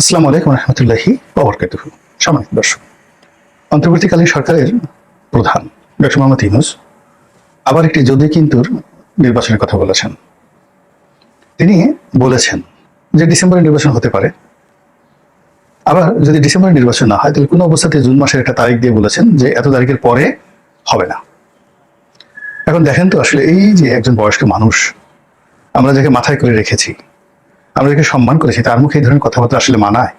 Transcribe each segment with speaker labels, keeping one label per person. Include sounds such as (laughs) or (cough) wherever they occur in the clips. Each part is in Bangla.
Speaker 1: আসসালামু আলাইকুম রহমতুল্লাহি সামানিক দর্শক, অন্তর্বর্তীকালীন সরকারের প্রধান ডক্টর মোহাম্মদ ইউনুস আবার একটি যদি কিন্তুর নির্বাচনের কথা বলেছেন। তিনি বলেছেন যে ডিসেম্বরে নির্বাচন হতে পারে। আবার যদি ডিসেম্বরে নির্বাচন না হয়, তাহলে কোনো অবস্থাতে জুন মাসের একটা তারিখ দিয়ে বলেছেন যে এত তারিখের পরে হবে না। এখন দেখেন তো আসলে এই যে একজন বয়স্ক মানুষ, আমরা যাকে মাথায় করে রেখেছি আমরা যাকে সম্মান করেছি, তার মুখে এই ধরনের কথাবার্তা আসলে মানায়।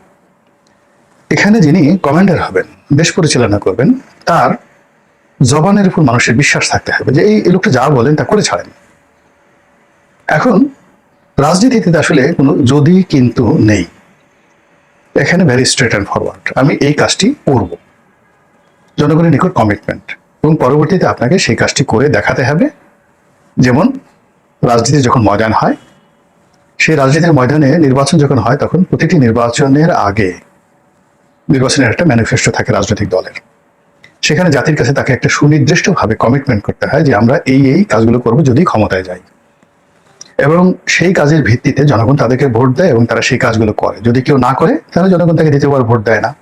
Speaker 1: এখানে যিনি কমান্ডার হবেন দেশ পরিচালনা করবেন, তার জবানের উপর মানুষের বিশ্বাস থাকতে হবে যে এই লোকটা যা বলেন তা করে ছাড়েন। এখন, রাজনীতিতে আসলে কোনো যদি কিন্তু নেই। এখানে ভেরি স্ট্রেট অ্যান্ড ফরওয়ার্ড আমি এই কাজটি করব। জনগণের নিকট কমিটমেন্ট এবং পরবর্তীতে আপনাকে সেই কাজটি করে দেখাতে হবে। যেমন রাজনীতি যখন ময়দান হয় সেই রাজনীতির ময়দানে নির্বাচন যখন হয়, তখন প্রতিটি নির্বাচনের আগে নির্বাচনের একটা ম্যানিফেস্টো থাকে রাজনৈতিক দলের। সেখানে জাতির কাছে তাকে একটা সুনির্দিষ্টভাবে কমিটমেন্ট করতে হয় যে আমরা এই এই কাজগুলো করব যদি ক্ষমতায় যাই। এবং সেই কাজের ভিত্তিতে জনগণ তাদেরকে ভোট দেয় এবং তারা সেই কাজগুলো করে। যদি কেউ না করে, তাহলে জনগণ তাকে দ্বিতীয়বার ভোট দেয় না।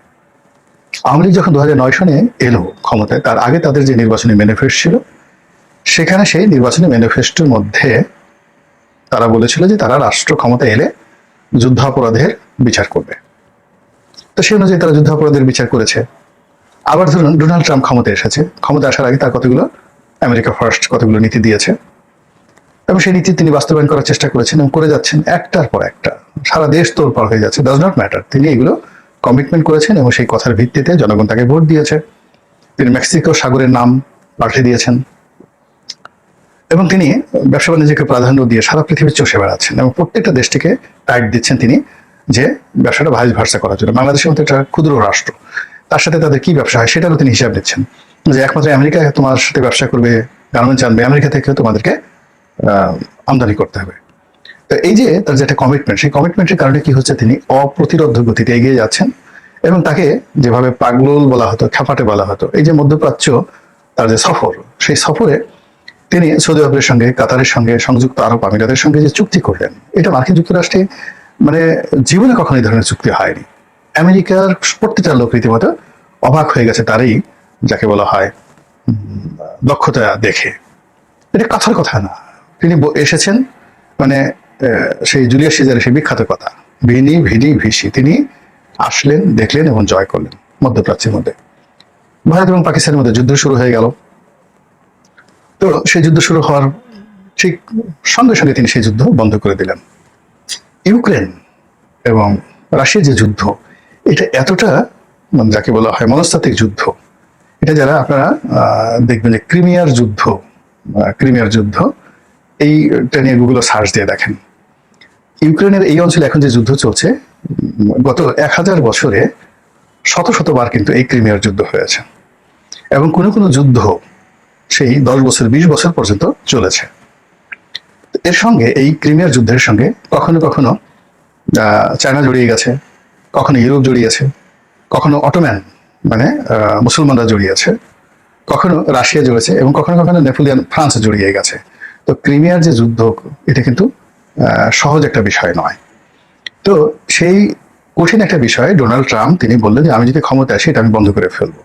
Speaker 1: আওয়ামী লীগ যখন দু হাজার নয় সনে এলো ক্ষমতায়, তার আগে তাদের যে নির্বাচনী ম্যানিফেস্টো ছিল, সেখানে সেই নির্বাচনী ম্যানিফেস্টোর মধ্যে তারা বলেছিল যে তারা রাষ্ট্র ক্ষমতা এলে যুদ্ধাপরাধের বিচার করবে। তো সেই অনুযায়ী তারা যুদ্ধাপরাধের বিচার করেছে। আবার ধরুন, ডোনাল্ড ট্রাম্প ক্ষমতা এসেছে। ক্ষমতা আসার আগে তার কতগুলো, আমেরিকা ফার্স্ট কতগুলো নীতি দিয়েছে। এবং সেই নীতি তিনি বাস্তবায়ন করার চেষ্টা করেছেন এবং করে যাচ্ছেন একটার পর একটা। সারা দেশ তোর পার হয়ে যাচ্ছে ডাজ নট ম্যাটার তিনি এগুলো কমিটমেন্ট করেছেন এবং সেই কথার ভিত্তিতে জনগণ তাকে ভোট দিয়েছে। তিনি মেক্সিকো সাগরের নাম পাল্টে দিয়েছেন। এবং তিনি ব্যবসা বাণিজ্যকে প্রাধান্য দিয়ে সারা পৃথিবীর চষে বেড়াচ্ছেন এবং প্রত্যেকটা দেশটিকে টাইট দিচ্ছেন তিনি যে ব্যবসাটা ভাইস ভার্সা করার জন্য। বাংলাদেশের মতো একটা ক্ষুদ্র রাষ্ট্র, তার সাথে তাদের কি ব্যবসা হয় সেটারও তিনি হিসাব দিচ্ছেন। যে একমাত্র আমেরিকা তোমার সাথে ব্যবসা করবে গার্মেন্টস আনবে আমেরিকা থেকে তোমাদেরকে আমদানি করতে হবে। তো এই যে তার যে একটা কমিটমেন্ট সেই কমিটমেন্টের কারণে কি হচ্ছে, তিনি অপ্রতিরোধ গতিতে এগিয়ে যাচ্ছেন এবং তাকে যেভাবে পাগলুল বলা হতো খ্যাপাটে বলা হতো, এই যে মধ্যপ্রাচ্য তার যে সফর, সেই সফরে তিনি সৌদি আরবের সঙ্গে, কাতারের সঙ্গে, সংযুক্ত আরব আমিরাতের সঙ্গে যে চুক্তি করলেন, এটা মার্কিন যুক্তরাষ্ট্রে মানে জীবনে কখনো এই ধরনের চুক্তি হয়নি। আমেরিকার প্রতিটা লোক রীতিমতো অবাক হয়ে গেছে তারই, যাকে বলা হয় দক্ষতা দেখে। এটা কথার কথা না। তিনি এসেছেন মানে সেই জুলিয়াস সিজারের সেই বিখ্যাত কথা, ভিনি ভিডি ভিসি। তিনি আসলেন, দেখলেন এবং জয় করলেন মধ্যপ্রাচ্যের মধ্যে। ভারত এবং পাকিস্তানের মধ্যে যুদ্ধ শুরু হয়ে গেল। তো সেই যুদ্ধ শুরু হওয়ার ঠিক সঙ্গে সঙ্গে তিনি সেই যুদ্ধ বন্ধ করে দিলেন। ইউক্রেন এবং রাশিয়ার যে যুদ্ধ, এটা এতটা মানে যাকে বলা হয় মনস্তাত্ত্বিক যুদ্ধ, এটা যারা আপনারা দেখবেন যে ক্রিমিয়ার যুদ্ধ ক্রিমিয়ার যুদ্ধ, এইটা নিয়ে গুগলে সার্চ দিয়ে দেখেন। ইউক্রেনের এই অঞ্চলে এখন যে যুদ্ধ চলছে গত এক হাজার বছরে শত শতবার কিন্তু এই ক্রিমিয়ার যুদ্ধ হয়েছে। এবং কোনো কোনো যুদ্ধ সেই দশ বছর, বিশ বছর পর্যন্ত চলেছে। এর সঙ্গে এই ক্রিমিয়ার যুদ্ধের সঙ্গে কখনো কখনো চায়না জড়িয়ে গেছে, কখনো ইউরোপ জড়িয়েছে কখনো অটোম্যান মানে মুসলমানরা জড়িয়েছে কখনো রাশিয়া জড়িয়েছে এবং কখনো কখনো নেপোলিয়ান ফ্রান্স জড়িয়ে গেছে। তো ক্রিমিয়ার যে যুদ্ধ, এটা কিন্তু সহজ একটা বিষয় নয়। তো সেই কঠিন একটা বিষয়, ডোনাল্ড ট্রাম্প, তিনি বললেন যে আমি যদি ক্ষমতা আসি, এটা আমি বন্ধ করে ফেলব।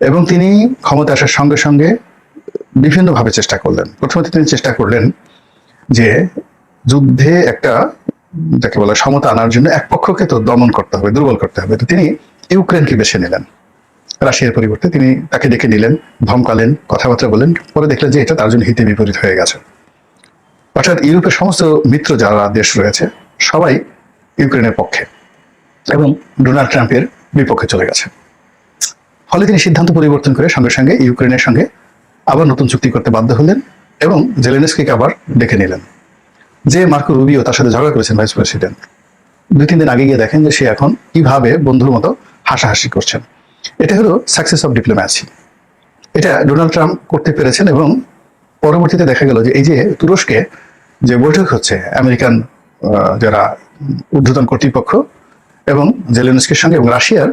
Speaker 1: এবং তিনি ক্ষমতা আসার সঙ্গে সঙ্গে বিভিন্নভাবে চেষ্টা করলেন। প্রথমত তিনি চেষ্টা করলেন যে যুদ্ধে একটা যাকে বলে সমতা আনার জন্য এক পক্ষকে তো দমন করতে হবে, দুর্বল করতে হবে। তো তিনি ইউক্রেনকে বেছে নিলেন। রাশিয়ার পরিবর্তে তিনি তাকে ডেকে নিলেন, ধমকালেন, কথাবার্তা বলেন, পরে দেখলেন যে এটা তার জন্য হিতে বিপরীত হয়ে গেছে। অর্থাৎ ইউরোপের সমস্ত মিত্র যারা দেশ রয়েছে, সবাই ইউক্রেনের পক্ষে এবং ডোনাল্ড ট্রাম্পের বিপক্ষে চলে গেছে। ফলে তিনি সিদ্ধান্ত পরিবর্তন করে সঙ্গে সঙ্গে ইউক্রেনের সঙ্গে আবার নতুন চুক্তি করতে বাধ্য হলেন এবং জেলেনস্কিকে আবার ডেকে নিলেন। যে মার্কো রুবিও তার সাথে ঝগড়া করেছেন ভাইস প্রেসিডেন্ট, দুই তিন দিন আগে গিয়ে দেখেন যে সে এখন কীভাবে বন্ধুর মতো হাসাহাসি করছেন। এটা হলো সাকসেস অফ ডিপ্লোম্যাসি এটা ডোনাল্ড ট্রাম্প করতে পেরেছেন এবং পরবর্তীতে দেখা গেল যে এই যে তুরস্কে যে বৈঠক হচ্ছে, আমেরিকান যারা ঊর্ধ্বতন কর্তৃপক্ষ এবং জেলেনস্কির সঙ্গে এবং রাশিয়ার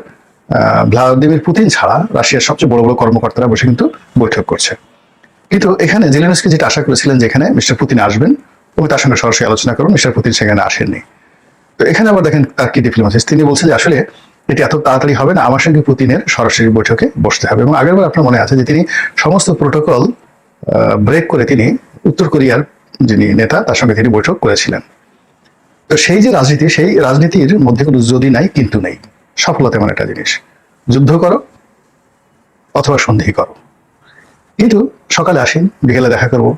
Speaker 1: ভ্লাদিমির পুতিন ছাড়া রাশিয়ার সবচেয়ে বড় বড় কর্মকর্তারা বসে কিন্তু বৈঠক করছে। কিন্তু এখানে জেলেনস্কি যেটা আশা করেছিলেন যেখানে মিস্টার পুতিন আসবেন এবং তার সঙ্গে সরাসরি আলোচনা করুন, মিস্টার পুতিন সেখানে আসেননি। তো এখানে আবার দেখেন তার কি ডিপ্লোমাসিস তিনি বলছেন যে আসলে এটি এত তাড়াতাড়ি হবে না, আমার সঙ্গে পুতিনের সরাসরি বৈঠকে বসতে হবে। এবং আগেরবার আপনার মনে আছে যে তিনি সমস্ত প্রোটোকল ব্রেক করে তিনি উত্তর কোরিয়ার যিনি নেতা, তার সঙ্গে তিনি বৈঠক করেছিলেন। তো সেই যে রাজনীতি, সেই রাজনীতির মধ্যে কোনো যদি নাই, কিন্তু নেই। সফলতা এমন একটা জিনিস। যুদ্ধ করো অথবা সন্ধি করো। কিন্তু সকালে আসেন বিকেলে দেখা করব।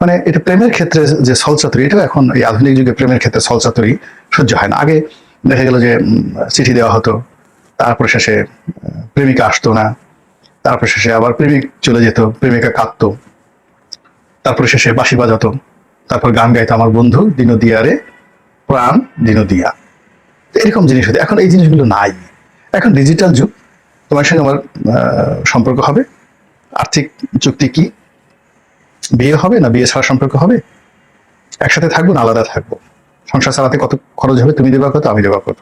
Speaker 1: মানে এটা প্রেমের ক্ষেত্রে যে ছলচাতুরি এটা এখন এই আধুনিক যুগে প্রেমের ক্ষেত্রে ছলচাতুরি সহ্য হয় না। আগে দেখা গেল যে চিঠি দেওয়া হতো, তারপর শেষে প্রেমিকা আসতো না, তারপর শেষে আবার প্রেমিক চলে যেত, প্রেমিকা কাঁদতো, তারপরে শেষে বাঁশি বাজাতো, তারপর গান গাইতো আমার বন্ধু দিনদিয়ারে, প্রাণ দিনদিয়া। এরকম জিনিস হতো। এখন এই জিনিসগুলো নাই। এখন ডিজিটাল যুগ, তোমার সঙ্গে আমার সম্পর্ক হবে। আর্থিক চুক্তি কি? বিয়ে হবে না বিয়ে ছাড়া সম্পর্ক হবে? একসাথে থাকব না আলাদা থাকব? সংসার চালাতে কত খরচ হবে? তুমি দেবা কত, আমি দেবা কত?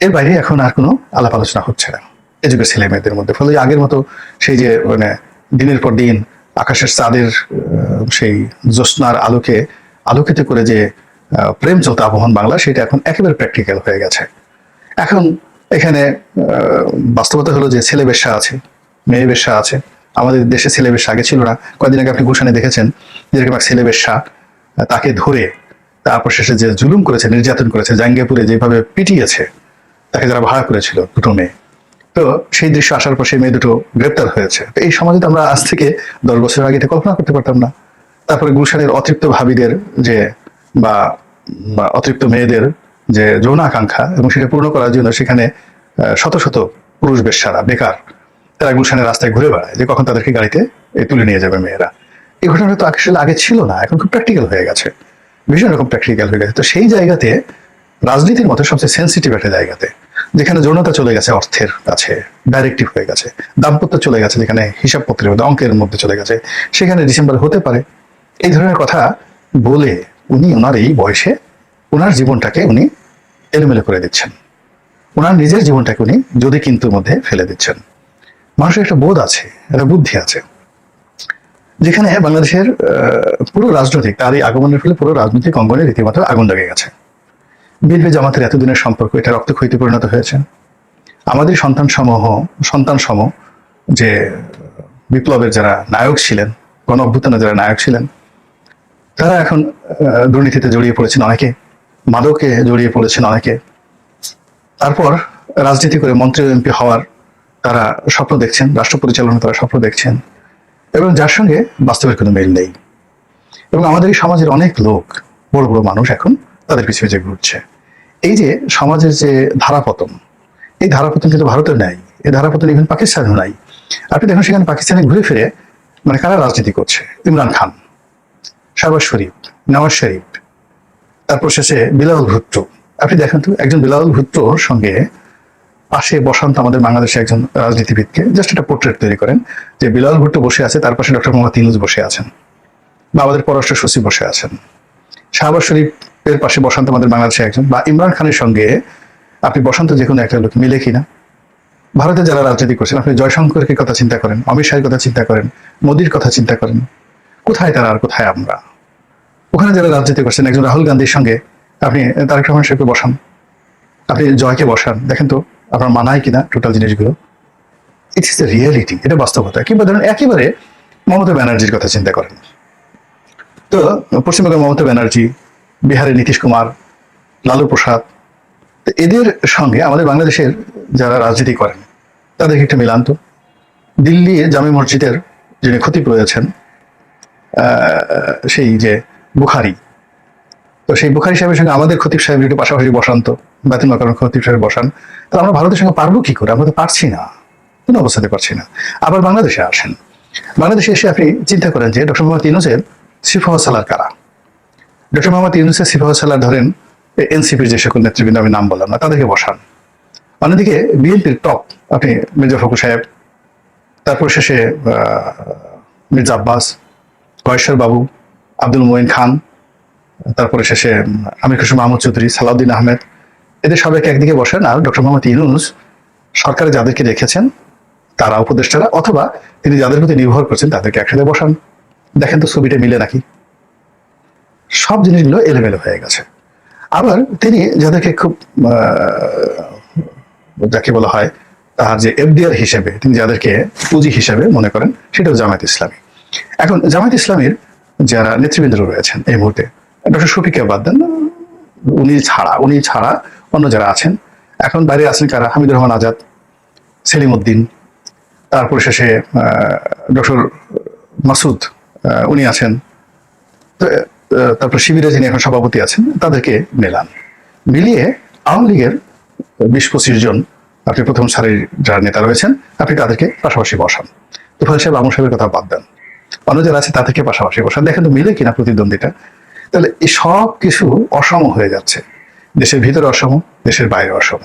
Speaker 1: এর বাইরে এখন আর কোনো আলাপ আলোচনা হচ্ছে না। এ যুগের ছেলে মেয়েদের মধ্যে। ফলে আগের মতো সেই যে মানে দিনের পর দিন আকাশের চাঁদের সেই জ্যোৎস্নার আলোকে, আলোকিত করে যে প্রেম চলতে আবহন বাংলা, সেটা এখন একেবারে প্র্যাকটিক্যাল হয়ে গেছে। এখন এখানে বাস্তবতা হলো যে ছেলে বেশ্যা আছে, মেয়ে বেশ্যা আছে। আমাদের দেশে ছেলে বেশ্যা আগে ছিল না। কয়েকদিন আগে আপনি গুলশানে দেখেছেন, যেরকম এক ছেলে বেশ্যা তাকে ধরে তারপর শেষে যে জুলুম করেছে, নির্যাতন করেছে জাঙ্গিয়াপুরে যেভাবে পিটিয়েছে, তাকে যারা ভাড়া করেছিল, দুটো মেয়ে। তো সেই দৃশ্য আসার পর সেই মেয়ে দুটো গ্রেপ্তার হয়েছে। তো এই সমাজে তো আমরা আজ থেকে দশ বছর আগে এটা কল্পনা করতে পারতাম না। তারপরে গুলশানের অতৃপ্ত ভাবিদের যে বা অতৃপ্ত মেয়েদের যে যৌন আকাঙ্ক্ষা এবং সেটা পূর্ণ করার জন্য সেখানে শত শত পুরুষ বেশ্যারা, বেকার, তারা গুলশানের রাস্তায় ঘুরে বেড়ায় যে কখন তাদেরকে গাড়িতে তুলে নিয়ে যাবে মেয়েরা। এই ঘটনাটা তো আসলে আগে ছিল না, এখন খুব প্র্যাকটিক্যাল হয়ে গেছে। ভীষণ রকম প্র্যাকটিক্যাল হয়ে গেছে। তো সেই জায়গাতে রাজনীতির মতো সবচেয়ে সেন্সিটিভ একটা জায়গাতে, যেখানে যৌনতা চলে গেছে অর্থের কাছে ডাইরেক্টিভ হয়ে গেছে, দাম্পত্য চলে গেছে, যেখানে হিসাবপত্রের মধ্যে, অঙ্কের মধ্যে চলে গেছে, সেখানে ডিসেম্বর হতে পারে। এই ধরনের কথা বলে উনি ওনার এই বয়সে ওনার জীবনটাকে উনি এলোমেলো করে দিচ্ছেন। ওনার নিজের জীবনটাকে উনি যদি কিন্তু মধ্যে ফেলে দিচ্ছেন। মানুষের একটা বোধ আছে, একটা বুদ্ধি আছে। যেখানে বাংলাদেশের পুরো রাজনৈতিক, তার এই আগমনের ফলে পুরো রাজনৈতিক অঙ্গনে রীতিমতো আগুন লেগে গেছে। বিএনপি জামাতের এতদিনের সম্পর্ক, এটা রক্তক্ষয়ীতে পরিণত হয়েছে। আমাদের সন্তান সমূহ সন্তান সম যে বিপ্লবের যারা নায়ক ছিলেন গণ অভ্যুত্থানে যারা নায়ক ছিলেন তারা এখন দুর্নীতিতে জড়িয়ে পড়েছেন অনেকে, মাদকে জড়িয়ে পড়েছেন অনেকে। তারপর রাজনীতি করে মন্ত্রী এমপি হওয়ার তারা স্বপ্ন দেখছেন, রাষ্ট্র পরিচালনা তারা স্বপ্ন দেখছেন, এবং যার সঙ্গে বাস্তবের কোনো মেল নেই। এবং আমাদের এই সমাজের অনেক লোক, বড় বড় মানুষ এখন তাদের পিছনে যে ঘুরছে। এই যে সমাজের যে ধারাপতন, এই ধারাপতন কিন্তু ভারতের নাই, এই ধারাপতন ইভেন পাকিস্তানেও নাই। আপনি দেখুন সেখানে পাকিস্তানে ঘুরে ফিরে মানে কারা রাজনীতি করছে? ইমরান খান। শাহবাজ শরীফ, নওয়াজ শরীফ, তারপর শেষে বিলাল ভুট্টো। আপনি দেখেন তো, একজন বিলাল ভুট্টোর সঙ্গে পাশে বসান্ত আমাদের বাংলাদেশে একজন রাজনীতিবিদকে জাস্ট একটা পোর্ট্রেট তৈরি করেন, যে বিলাল ভুট্টো বসে আছে, তার পাশে ডক্টর মোহাম্মদ ইনুজ বসে আছেন বা আমাদের পররাষ্ট্র সচিব বসে আছেন। শাহবাজ শরীফের পাশে বসন্ত আমাদের বাংলাদেশে একজন বা ইমরান খানের সঙ্গে আপনি বসন্ত যে কোনো একটা লোক মিলে কিনা? ভারতে যারা রাজনীতি করছেন, আপনি জয়শঙ্করের কথা চিন্তা করেন, অমিত শাহের কথা চিন্তা করেন, মোদির কথা চিন্তা করেন, কোথায় তারা আর কোথায় আমরা? ওখানে যারা রাজনীতি করছেন একজন রাহুল গান্ধীর সঙ্গে আপনি তারেক রহমান সাহেবকে বসান। আপনি জয়কে বসান। দেখেন তো আপনার মানায় কিনা টোটাল জিনিসগুলো। ইট ইস দ্য রিয়েলিটি এটা বাস্তবতা। কিংবা ধরুন একেবারে মমতা ব্যানার্জির কথা চিন্তা করেন। তো পশ্চিমবঙ্গের মমতা ব্যানার্জি বিহারের নীতিশ কুমার লালু প্রসাদ এদের সঙ্গে আমাদের বাংলাদেশের যারা রাজনীতি করেন তাদেরকে একটা মিলান তো। দিল্লি জামে মসজিদের যিনি ক্ষতি আহ, সেই যে বুখারি। তো সেই বুখারি সাহেবের সঙ্গে আমাদের খতিব সাহেব একটু পাশাপাশি বসান তো, বাতিল মাকারণ খতিব সাহেব বসান। তো আমরা ভারতের সঙ্গে পারব কি করে? আমরা তো পারছি না। কোনো অবস্থাতে পারছি না। আবার বাংলাদেশে আসেন। বাংলাদেশে এসে আপনি চিন্তা করেন যে ডক্টর মোহাম্মদ ইউনুসের সিফাহ সালার কারা? ডক্টর মোহাম্মদ ইউনুসের সিফাহ সালার ধরেন এনসিপির যে সকল নেতৃবৃন্দ, আমি নাম বললাম না, তাদেরকে বসান। অন্যদিকে বিএনপির টপ, আপনি মির্জা ফখরুল সাহেব, তারপর শেষে মির্জা আব্বাস কয়েশ্বর বাবু আব্দুল মোইন খান, তারপরে শেষে আমির খুশু মাহমুদ চৌধুরী, সালাউদ্দিন আহমেদ, এদের সবাইকে একদিকে বসেন আর ডক্টর মোহাম্মদ ইউনুস সরকারে যাদেরকে রেখেছেন, তারা উপদেষ্টারা অথবা তিনি যাদের প্রতি নির্ভর করছেন তাদেরকে একসাথে বসান। দেখেন তো ছবিটা মিলে নাকি? সব জিনিসগুলো এলোমেলো হয়ে গেছে। আবার তিনি যাদেরকে খুব যাকে বলা হয় তার যে এফডিআর হিসেবে, তিনি যাদেরকে পুঁজি হিসেবে মনে করেন, সেটাও জামায়াত ইসলামী। এখন জামায়াত ইসলামীর যারা নেতৃবৃন্দ রয়েছেন এই মুহূর্তে। ডক্টর শফিকে বাদ দেন। উনি ছাড়া উনি ছাড়া অন্য যারা আছেন, এখন বাইরে আছেন কারা? হামিদুর রহমান আজাদ, সেলিম উদ্দিন, তারপরে শেষে ডক্টর মাসুদ উনি আছেন। তারপর শিবিরে যিনি এখন সভাপতি আছেন, তাদেরকে মেলান। মিলিয়ে আওয়ামী লীগের বিশ পঁচিশ জন আপনি প্রথম সারির যারা নেতা রয়েছেন, আপনি তাদেরকে পাশাপাশি বসান। তুফাল সাহেব আমর সাহেবের কথা বাদ দেন। অন্য যারা আছে তাদেরকে পাশাপাশি বসান দেখেন তো মিলে কিনা প্রতিদ্বন্দ্বিতা। তাহলে এই সব কিছু অসম হয়ে যাচ্ছে। দেশের ভিতরে অসম, দেশের বাইরে অসম।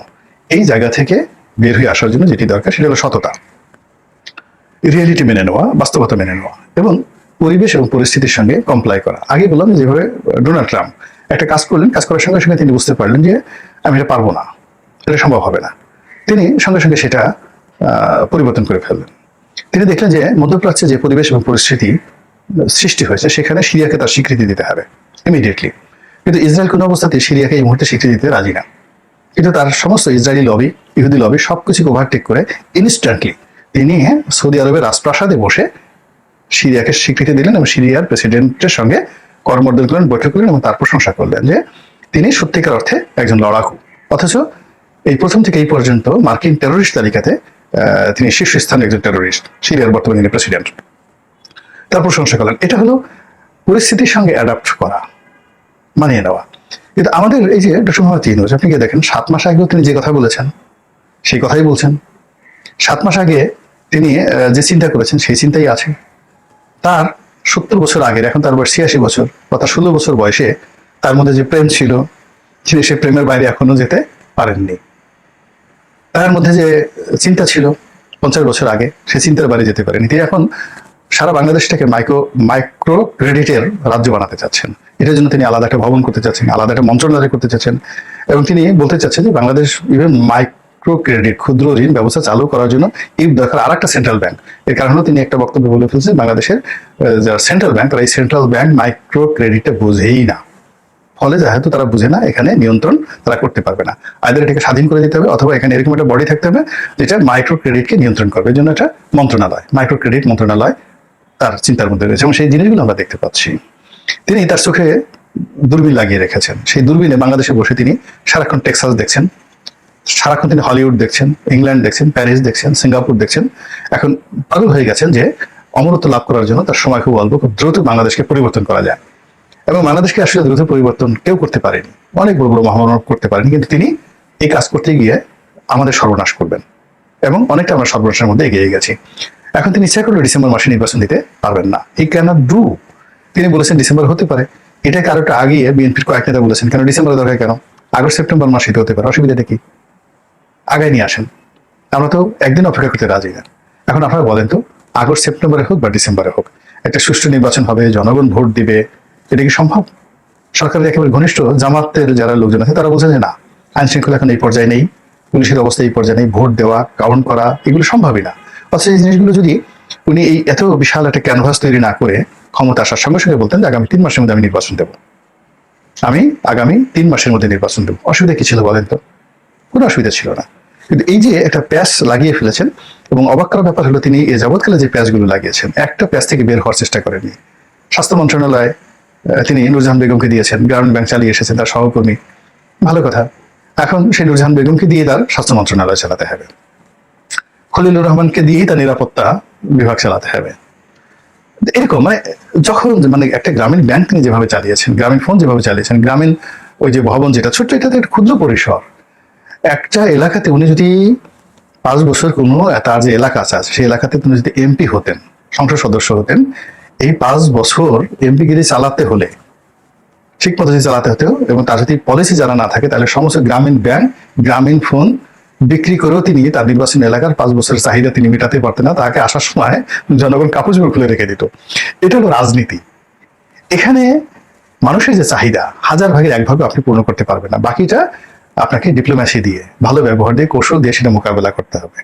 Speaker 1: এই জায়গা থেকে বের হয়ে আসার জন্য যেটি দরকার, সেটা হলো সততা। রিয়েলিটি মেনে নেওয়া, বাস্তবতা মেনে নেওয়া এবং পরিবেশ এবং পরিস্থিতির সঙ্গে কমপ্লাই করা। আগে বললাম যেভাবে ডোনাল্ড ট্রাম্প একটা কাজ করলেন, কাজ করার সঙ্গে সঙ্গে তিনি বুঝতে পারলেন যে আমি এটা পারব না, এটা সম্ভব হবে না। তিনি সঙ্গে সঙ্গে সেটা পরিবর্তন করে ফেললেন। তিনি দেখলেন যে মধ্যপ্রাচ্যে যে পরিবেশ এবং পরিস্থিতি সৃষ্টি হয়েছে, সেখানে সিরিয়াকে তার স্বীকৃতি দিতে হবে ইমিডিয়েটলি কিন্তু ইসরায়েল কোনো অবস্থাতে সিরিয়াকে এই মুহূর্তে স্বীকৃতি দিতে রাজি না। কিন্তু তার সমস্ত ইসরায়েলি লবি ইহুদি লবি সবকিছুকে ওভারটেক করে ইনস্ট্যান্টলি তিনি সৌদি আরবের রাজপ্রাসাদে বসে সিরিয়াকে স্বীকৃতি দিলেন এবং সিরিয়ার প্রেসিডেন্টের সঙ্গে করমর্দন করলেন বৈঠক করলেন এবং তার প্রশংসা করলেন যে তিনি সত্যিকার অর্থে একজন লড়াকু। অথচ এই প্রথম থেকে এই পর্যন্ত মার্কিন টেরোরিস্ট তালিকাতে তিনি শীর্ষস্থানে একজন টেরোরিস্ট সিরিয়ার বর্তমানে যিনি প্রেসিডেন্ট তার প্রশংসা করলেন, এটা হলো পরিস্থিতির সঙ্গে অ্যাডাপ্ট করা, মানিয়ে নেওয়া। কিন্তু আমাদের এই যে ডক্টর মোহাম্মদ ইউনুস আপনি কি দেখেন, সাত মাস আগেও তিনি যে কথা বলেছেন, সেই কথাই বলছেন। সাত মাস আগে তিনি যে চিন্তা করেছেন, সেই চিন্তাই আছে। তার সত্তর বছর আগের, এখন তার বয়স ছিয়াশি বছর, বা তার ষোলো বছর বয়সে তার মধ্যে যে প্রেম ছিল, তিনি সে প্রেমের বাইরে এখনও যেতে পারেননি। তার মধ্যে যে চিন্তা ছিল পঞ্চাশ বছর আগে, সে চিন্তার বাইরে যেতে পারেনি। তিনি এখন সারা বাংলাদেশটাকে মাইক্রো মাইক্রো ক্রেডিটের রাজ্য বানাতে চাচ্ছেন। এটার জন্য তিনি আলাদা একটা ভবন করতে চাচ্ছেন, আলাদা একটা মন্ত্রণালয় করতে চাচ্ছেন এবং তিনি বলতে চাচ্ছেন যে বাংলাদেশ ইভেন মাইক্রো ক্রেডিট, ক্ষুদ্র ঋণ ব্যবস্থা চালু করার জন্য এই দরকার আর একটা সেন্ট্রাল ব্যাংক এর কারণে তিনি একটা বক্তব্য বলে ফেলছেন, বাংলাদেশের যারা সেন্ট্রাল ব্যাংক তারা এই সেন্ট্রাল ব্যাংক মাইক্রো ক্রেডিটটা বোঝেই না। ফলে যেহেতু তারা বুঝে না, এখানে নিয়ন্ত্রণ তারা করতে পারবে না। আইদার এটাকে স্বাধীন করে দিতে হবে অথবা এখানে এরকম একটা বডি থাকতে হবে যেটা মাইক্রো ক্রেডিটকে নিয়ন্ত্রণ করবে। এর জন্য একটা মন্ত্রণালয় মাইক্রো ক্রেডিট মন্ত্রণালয় তার চিন্তার মধ্যে রয়েছে এবং সেই জিনিসগুলো আমরা দেখতে পাচ্ছি। তিনি তার চোখে দূরবীন লাগিয়ে রেখেছেন। সেই দূরবীনে বাংলাদেশে বসে তিনি সারাক্ষণ টেক্সাস দেখছেন, সারাক্ষণ তিনি হলিউড দেখছেন, ইংল্যান্ড দেখছেন, প্যারিস দেখছেন, সিঙ্গাপুর দেখছেন। এখন পাগল হয়ে গেছেন যে অমরত্ব লাভ করার জন্য তার সময় খুব অল্প, খুব দ্রুত বাংলাদেশকে পরিবর্তন করা যায়। এবং বাংলাদেশকে আসলে দ্রুত পরিবর্তন কেউ করতে পারেনি। অনেক বড় বড় মহামানব করতে পারেনি, কিন্তু তিনি এই কাজ করতে গিয়ে আমাদের সর্বনাশ করবেন এবং অনেকটা আমরা সর্বনাশের মধ্যে এগিয়ে গেছি। এখন তিনি ইচ্ছা করলে ডিসেম্বর মাসে নির্বাচন দিতে পারবেন না। এই ক্যান ডু তিনি বলেছেন ডিসেম্বর হতে পারে। এটাকে আরও একটা আগিয়ে বিএনপির কয়েক নেতা বলেছেন, কেন ডিসেম্বরে দরকার কেন? আগস্ট, সেপ্টেম্বর মাসে হতে পারে, অসুবিধাটা কি? আগায় নিয়ে আসেন। আমরা তো একদিন অপেক্ষা করতে রাজি না। এখন আপনারা বলেন তো, আগস্ট, সেপ্টেম্বরে হোক বা ডিসেম্বরে হোক, একটা সুষ্ঠু নির্বাচন হবে, জনগণ ভোট দিবে এটা কি সম্ভব? সরকারের একেবারে ঘনিষ্ঠ জামাতের যারা লোকজন আছে, তারা বলছে যে না আইন শৃঙ্খলা এখন এই পর্যায়ে নেই, পুলিশের অবস্থা এই পর্যায়ে নেই, ভোট দেওয়া, কাউন্ট করা, এগুলো সম্ভবই না। অথচ এই জিনিসগুলো যদি উনি এই এত বিশাল একটা ক্যানভাস তৈরি না করে ক্ষমতা আসার সঙ্গে সঙ্গে বলতেন যে আগামী তিন মাসের মধ্যে আমি নির্বাচন দেবো। আমি আগামী তিন মাসের মধ্যে নির্বাচন দেবো। অসুবিধা কি ছিল বলেন তো? কোনো অসুবিধা ছিল না। কিন্তু এই যে একটা প্যাচ লাগিয়ে ফেলেছেন এবং অবাক করার ব্যাপার হলো তিনি এই যাবৎকালে যে প্যাচগুলো লাগিয়েছেন, একটা প্যাচ থেকে বের হওয়ার চেষ্টা করেননি। স্বাস্থ্য মন্ত্রণালয় তিনি নুরজাহান বেগমকে দিয়েছেন, গ্রামীণ ব্যাংক চালিয়ে এসেছেন তার সহকর্মী। ভালো কথা। এখন সেই নুরজাহান বেগমকে দিয়ে তার স্বাস্থ্য মন্ত্রণালয় চালাতে হবে। খলিলুর রহমানকে দিয়েই তার নিরাপত্তা বিভাগ চালাতে হবে। এরকম মানে যখন মানে একটা গ্রামীণ ব্যাংক তিনি যেভাবে চালিয়েছেন, গ্রামীণ ফোন যেভাবে চালিয়েছেন, গ্রামীণ ওই যে ভবন যেটা, ছোট্ট এটা একটা ক্ষুদ্র পরিসর, একটা এলাকাতে উনি যদি পাঁচ বছর কোনো তার যে এলাকা আছে, সেই এলাকাতে তিনি যদি এমপি হতেন, সংসদ সদস্য হতেন এই পাঁচ বছর এমপিগিরি চালাতে হলে, ঠিক যদি চালাতে হতো এবং তার যদি পলিসি জানা না থাকে, তাহলে সমস্ত গ্রামীণ ব্যাংক, গ্রামীণ ফোন বিক্রি করেও তিনি তার নির্বাচন এলাকার পাঁচ বছরের চাহিদা তিনি মেটাতে পারতেন না। তাকে আসার সময় জনগণ কাপড় চোপড় খুলে রেখে দিত। এটা হলো রাজনীতি। এখানে মানুষের যে চাহিদা, হাজার ভাগের এক ভাগে আপনি পূর্ণ করতে পারবেন না। বাকিটা আপনাকে ডিপ্লোম্যাসি দিয়ে, ভালো ব্যবহার দিয়ে, কৌশল দিয়ে সেটা মোকাবেলা করতে হবে।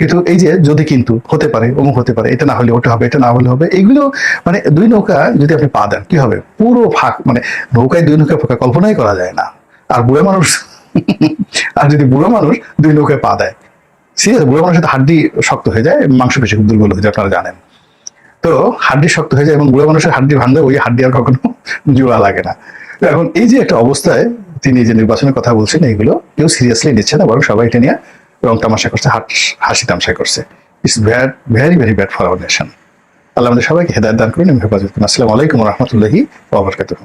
Speaker 1: কিন্তু এই যে যদি কিন্তু হতে পারে, অমুক হতে পারে, এটা না হলে ওটা হবে, এটা না হলে হবে এগুলো মানে দুই নৌকা যদি আপনি পা দেন, কি হবে? পুরো ফাঁক মানে নৌকায় দুই নৌকা ফাঁকা কল্পনাই করা যায় না। আর বুড়ো মানুষ, (laughs) আর যদি বুড়ো মানুষ দুই নৌকায় পা দেয় সিরিয়াস বুড়ো মানুষের হাড্ডি শক্ত হয়ে যায় মাংস পেশি খুব দুর্বল হয়ে যায়, আপনারা জানেন। তো হাড্ডি শক্ত হয়ে যায় এবং বুড়ো মানুষের হাড্ডি ভাঙলে ওই হাড্ডি আর কখনো (laughs) জোড়া লাগে না। এখন এই যে একটা অবস্থায় তিনি যে নির্বাচনের কথা বলছেন, এইগুলো কেউ সিরিয়াসলি নিচ্ছে না, বরং সবাই এটা নিয়ে রং তামাশা করছে হাস- তামশা করছে। It's bad very very bad for our nation আল্লাহ আমাদের সবাইকে হেদায়ত দান করুন আমি হেফাজত আসসালামু আলাইকুম রহমতুল্লাহি ওবরকাতুহ